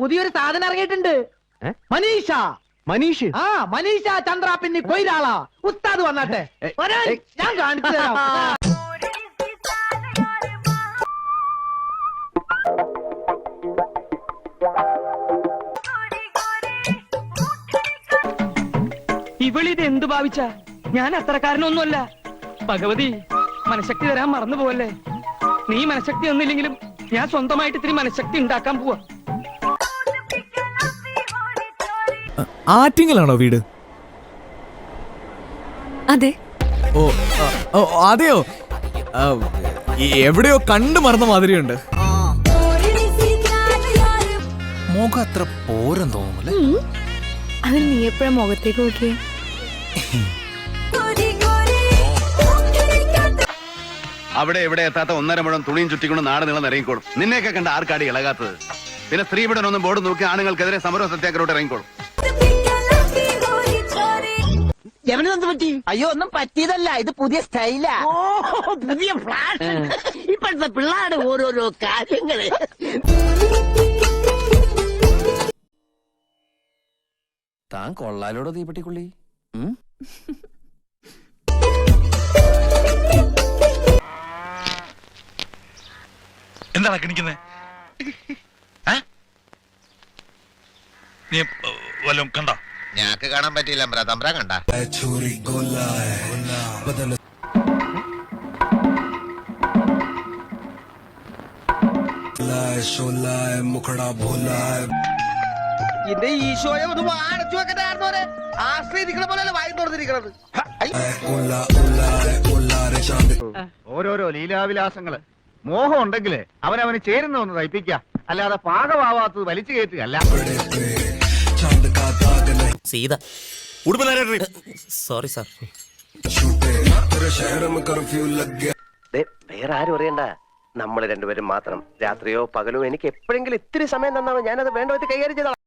പുതിയൊരു സാധനം ഇറങ്ങിയിട്ടുണ്ട്? മനീഷ. മനീഷ്? ആ മനീഷ ചന്ദ്ര പിന്നെ കൊയിലാളാ. ഉസ്താദ് വന്നാട്ടെ. ഞാൻ കാണിച്ചു തരാം. ഇവളിത് എന്ത് ഭാവിച്ച? ഞാൻ അത്രക്കാരനൊന്നുമല്ല ഭഗവതി മനഃശക്തി തരാൻ മറന്നു പോവല്ലേ നീ മനഃശക്തി ഒന്നില്ലെങ്കിലും ഞാൻ സ്വന്തമായിട്ട് ഇത്തിരി മനഃശക്തി ഉണ്ടാക്കാൻ പോവാ. ആറ്റിങ്ങലാണോ വീട്? അതെ. ഓ ഓ അതെയോ? ഈ- എവിടെയോ കണ്ടു മറന്ന മാതിരിയുണ്ട്. മുഖം അത്ര പോരം തോന്നുന്നു ഉം. നീ എപ്പോഴാ മുഖത്തേക്ക് നോക്കിയേ? അവിടെ എവിടെ എത്താത്ത ഒന്നര മുഴം തുണിയും ചുറ്റിക്കൊണ്ട് നാട് നീളം ഇറങ്ങിക്കോളും. നിന്നെയൊക്കെ കണ്ട ആർക്കാടി ഇളകാത്തത്? പിന്നെ സ്ത്രീപീഡനം ഒന്നും ബോർഡ് നോക്കി ആണുങ്ങൾക്കെതിരെ സമര സത്യാഗ്രഹോട്ട് ഇറങ്ങിക്കോളും. അയ്യോ ഒന്നും പറ്റിയതല്ല. ഇത് പുതിയ സ്റ്റൈലാ. ഓ പുതിയ ഫ്ലാഷ് ഇപ്പോഴത്തെ പിള്ളേരുടെ ഓരോരോ കാര്യങ്ങൾ. താൻ കൊള്ളാലോടോ തീപ്പെട്ടിക്കുള്ളി? എന്താണ് കിണിക്കുന്നത് നീ വല്ലതും കണ്ട? ഞാക്ക് കാണാൻ പറ്റിയില്ല അമ്പ്ര തമ്പ്ര കണ്ട. എന്റെ ഈശോയെ ഒന്ന് പോലെ വായി തുറന്നിരിക്കണത്. ഓരോരോ ലീലാവിലാസങ്ങൾ. മോഹം ഉണ്ടെങ്കിൽ അവനവന് ചേരുന്ന ഒന്ന് തയ്പ്പിക്ക. അല്ലാതെ പാകമാവാത്തത് വലിച്ചു കയറ്റുകയല്ല. സീത സോറി സാർ വേറെ ആരും അറിയണ്ട. നമ്മൾ രണ്ടുപേരും മാത്രം. രാത്രിയോ പകലോ എനിക്ക് എപ്പോഴെങ്കിലും ഇത്തിരി സമയം തന്നാണോ ഞാനത് വേണ്ട വിധത്തിൽ കൈകാര്യം ചെയ്തോളാം.